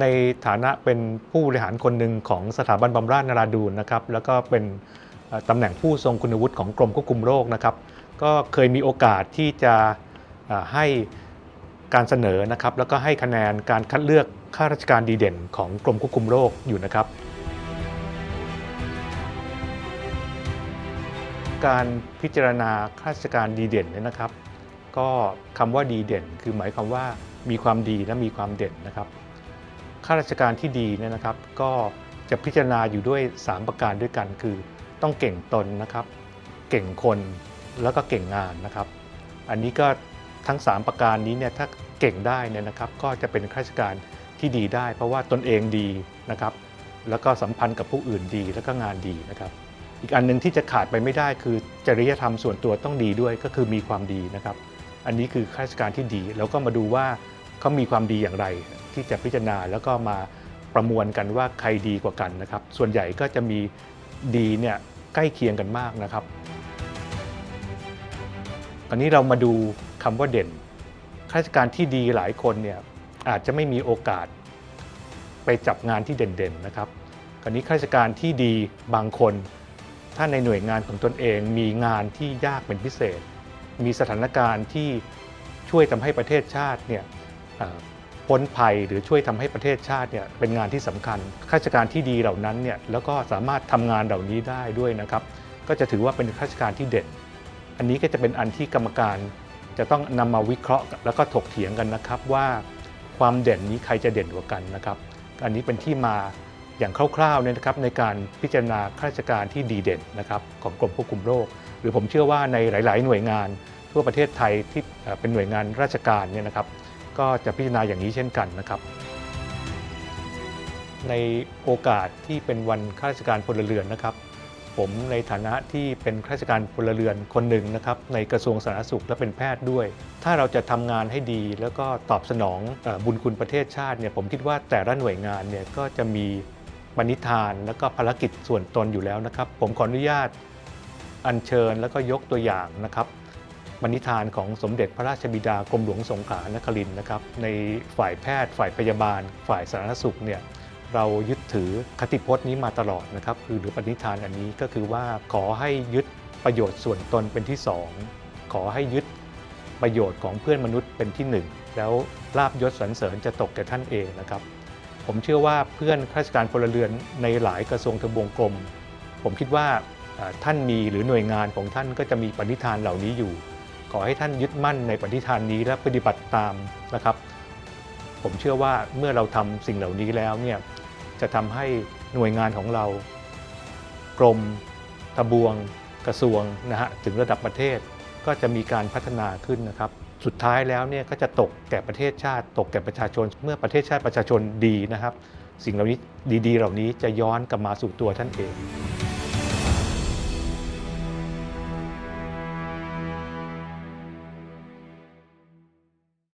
ในฐานะเป็นผู้บริหารคนหนึ่งของสถาบันบำราศนราดูนนะครับ แล้วก็เป็นตำแหน่งผู้ทรงคุณวุฒิของกรมควบคุมโรคนะครับ ก็เคยมีโอกาสที่จะให้การเสนอนะครับ แล้วก็ให้คะแนนการคัดเลือกข้าราชการดีเด่นของกรมควบคุมโรคอยู่นะครับ การพิจารณาข้าราชการดีเด่นเนี่ยนะครับ ก็คำว่าดีเด่น คือหมายความว่ามีความดีและมีความเด่นนะครับ ข้าราชการที่ดีเนี่ยนะครับ ก็จะพิจารณาอยู่ด้วย 3 ประการด้วยกัน คือต้องเก่งตนนะครับ เก่งคนแล้วก็เก่งงานนะครับ อันนี้ก็ทั้ง 3 ประการนี้เนี่ยถ้าเก่งได้เนี่ยนะครับก็จะเป็นข้าราชการที่ดีได้ เพราะว่าตนเองดีนะครับ แล้วก็สัมพันธ์กับผู้อื่นดีแล้วก็งานดีนะครับ อีกอันหนึงที่จะขาดไปไม่ได้คือจริยธรรมส่วนตัวต้องดีด้วยก็คือมีความดีนะครับ อันนี้คือข้าราชการที่ดี แล้วก็มาดูว่า เขามีความดีอย่างไร ที่จะพิจารณาแล้วก็มาประมวลกันว่าใครดีกว่ากันนะครับ ส่วนใหญ่ก็จะมีดีเนี่ยใกล้เคียงกันมากนะครับตอนนี้เรามาดูคำว่าเด่นข้าราชการที่ดีหลายคนเนี่ยอาจจะไม่มีโอกาสไปจับงานที่เด่นๆนะครับคราวนี้ข้าราชการที่ดีบางคน ถ้าในหน่วยงานของตนเองมีงานที่ยากเป็นพิเศษ มีสถานการณ์ที่ช่วยทำให้ประเทศชาติเนี่ย พ้นภัยหรือช่วยทำให้ประเทศชาติเนี่ยเป็นงานที่สำคัญข้าราชการที่ดีเหล่านั้นเนี่ยแล้วก็สามารถทำงานเหล่านี้ได้ด้วยนะครับ ก็จะถือว่าเป็นข้าราชการที่เด่นอันนี้ก็จะเป็นอันที่กรรมการจะต้องนำมาวิเคราะห์แล้วก็ถกเถียงกันนะครับว่าความเด่นนี้ใครจะเด่นกว่ากันนะครับ อันนี้เป็นที่มาอย่างคร่าวๆเนี่ยนะครับในการพิจารณาข้าราชการที่ดีเด่นนะครับของกรมควบคุมโรค หรือผมเชื่อว่าในหลาย ๆ หน่วยงานทั่วประเทศไทยที่เป็นหน่วยงานราชการเนี่ยนะครับ ก็จะพิจารณาอย่างนี้เช่นกันนะครับ ในโอกาสที่เป็นวันข้าราชการพลเรือนนะครับ ผมในฐานะที่เป็นข้าราชการพลเรือนคนหนึ่งนะครับ ในกระทรวงสาธารณสุขและเป็นแพทย์ด้วย ถ้าเราจะทำงานให้ดี แล้วก็ตอบสนองบุญคุณประเทศชาติเนี่ยผมคิดว่าแต่ละหน่วยงานเนี่ยก็จะมีปณิธานแล้วก็ภารกิจส่วนตนอยู่แล้วนะครับ ผมขออนุญาตอัญเชิญแล้วก็ยกตัวอย่างนะครับ บรรณิธานของสมเด็จพระราชบิดากรมหลวงสงขลานครินทร์นะครับในฝ่ายแพทย์ ฝ่ายพยาบาล ฝ่ายสาธารณสุขเนี่ยเรายึดถือคติพจน์นี้มาตลอดนะครับคือหรือปณิธานอันนี้ก็คือว่าขอให้ยึดประโยชน์ส่วนตนเป็นที่สองขอให้ยึดประโยชน์ของเพื่อนมนุษย์เป็นที่หนึ่งแล้วลาบยศสรรเสริญจะตกแก่ท่านเองนะครับ ผมเชื่อว่าเพื่อนข้าราชการพลเรือนในหลายกระทรวงทบวงกรม ผมคิดว่าท่านมีหรือหน่วยงานของท่านก็จะมีปณิธานเหล่านี้อยู่ ขอให้ท่านยึดมั่นในปณิธานนี้และปฏิบัติตามนะครับ ผมเชื่อว่าเมื่อเราทำสิ่งเหล่านี้แล้วเนี่ยจะทำให้หน่วยงานของเรา กรมทบวง กระทรวงนะฮะถึงระดับประเทศก็จะมีการพัฒนาขึ้นนะครับ สุดท้ายแล้วเนี่ยก็จะตกแก่ประเทศชาติ ตกแก่ประชาชน เมื่อประเทศชาติประชาชนดีนะครับ สิ่งเหล่านี้ดีๆ เหล่านี้จะย้อนกลับมาสู่ตัวท่านเอง